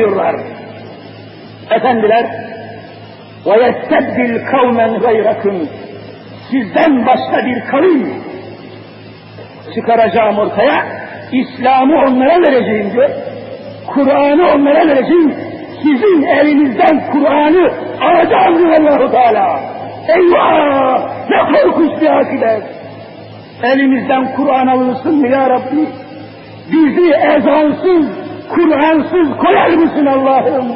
diyorlar. Efendiler, وَيَسْتَبْدِلْ كَوْمًا غَيْرَكُمْ Sizden başka bir kavim çıkaracağım ortaya, İslam'ı onlara vereceğim diyor. Kur'an'ı onlara vereceğim. Sizin elinizden Kur'an'ı alacağım diyor Allah-u Teala. Eyvah! Ne korkunç bir akibet! Elimizden Kur'an alırsın mı ya Rabbi? Bizi ezansız, Kur'ansız koyar mısın Allah'ım?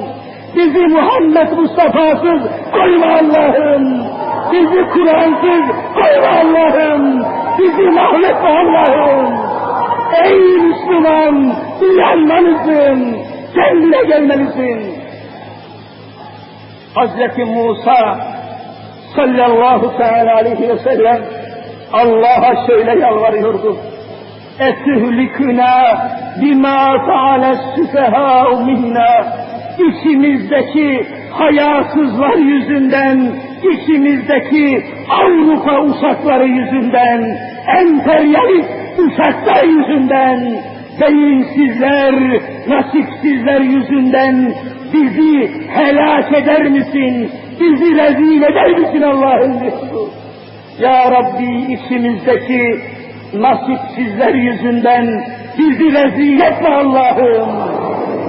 Bizi Muhammed Mustafa'sız koyma Allah'ım. Bizi Kur'ansız koyma Allah'ım. Bizi mahvetme Allah'ım. Ey Müslüman, uyanmalısın. Kendine gelmelisin. Hazreti Musa sallallahu teala aleyhi ve sellem Allah'a şöyle yalvarıyordu. Etühliküna bima faale süfehâ'u minna. İçimizdeki hayasızlar yüzünden, içimizdeki Avrupa uşakları yüzünden, emperyalist uşaklar yüzünden, beyinsizler, nasipsizler yüzünden bizi helak eder misin? Bizi rezil eder misin Allah'ın. Ya Rabbi içimizdeki nasipsizler yüzünden bizi rezil etme Allah'ım.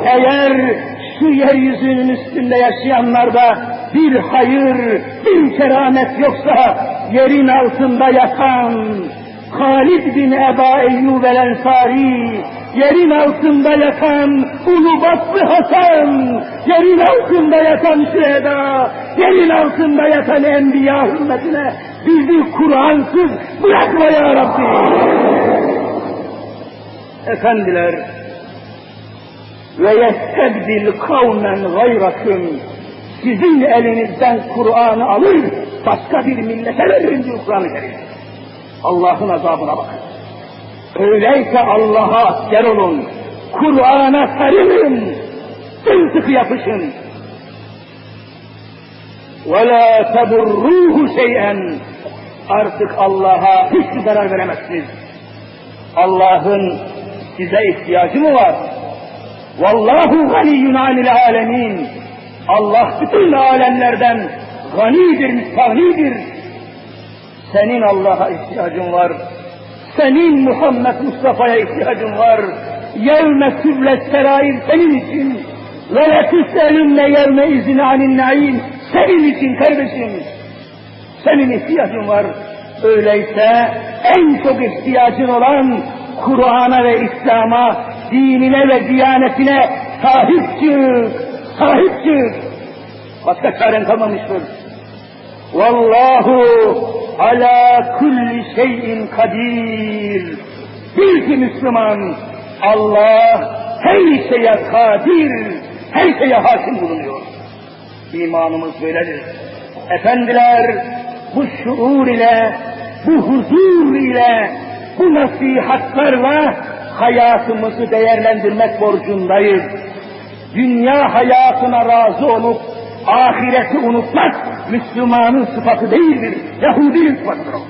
Eğer şu yeryüzünün üstünde yaşayanlarda bir hayır, bir keramet yoksa yerin altında yatan Halid bin Eba Eyyub el Ensari, yerin altında yatan Ulubatlı Hasan, yerin altında yatan Şüheda, yerin altında yatan Enbiya hürmetine bizi Kur'ansız bırakma ya Rabbi. Efendiler, ve yestebdil kavmen gayrakum sizin elinizden Kur'an'ı alır, başka bir millete veririm diyor Kur'an-ı Kerim. Allah'ın azabına bakın. Öyleyse Allah'a asker olun, Kur'an'a sarılın, sımsıkı yapışın. وَلَا تَبُرُّوهُ شَيْئًا Artık Allah'a hiçbir zarar veremezsiniz. Allah'ın size ihtiyacı mı var? Vallahu ganiyyun anil alemin. Allah bütün alemlerden ganidir, müstahnidir. Senin Allah'a ihtiyacın var. Senin Muhammed Mustafa'ya ihtiyacın var. Yevme süblet serair senin için. Ve le tüselünne yevme izin anin naim. Senin için kardeşim. Senin ihtiyacın var. Öyleyse en çok ihtiyacın olan Kur'an'a ve İslam'a, dinine ve diyanetine sahip çık, sahip çık. Başka çaren kalmamıştır. Vallahu ala kulli şeyin kadir. Bil ki Müslüman, Allah her şeye kadir, her şeye hakim bulunuyor. İmanımız böyledir. Efendiler, bu şuur ile, bu huzur ile, bu nasihatlarla hayatımızı değerlendirmek borcundayız. Dünya hayatına razı olup ahireti unutmak Müslümanın sıfatı değildir. Yahudinin sıfatıdır.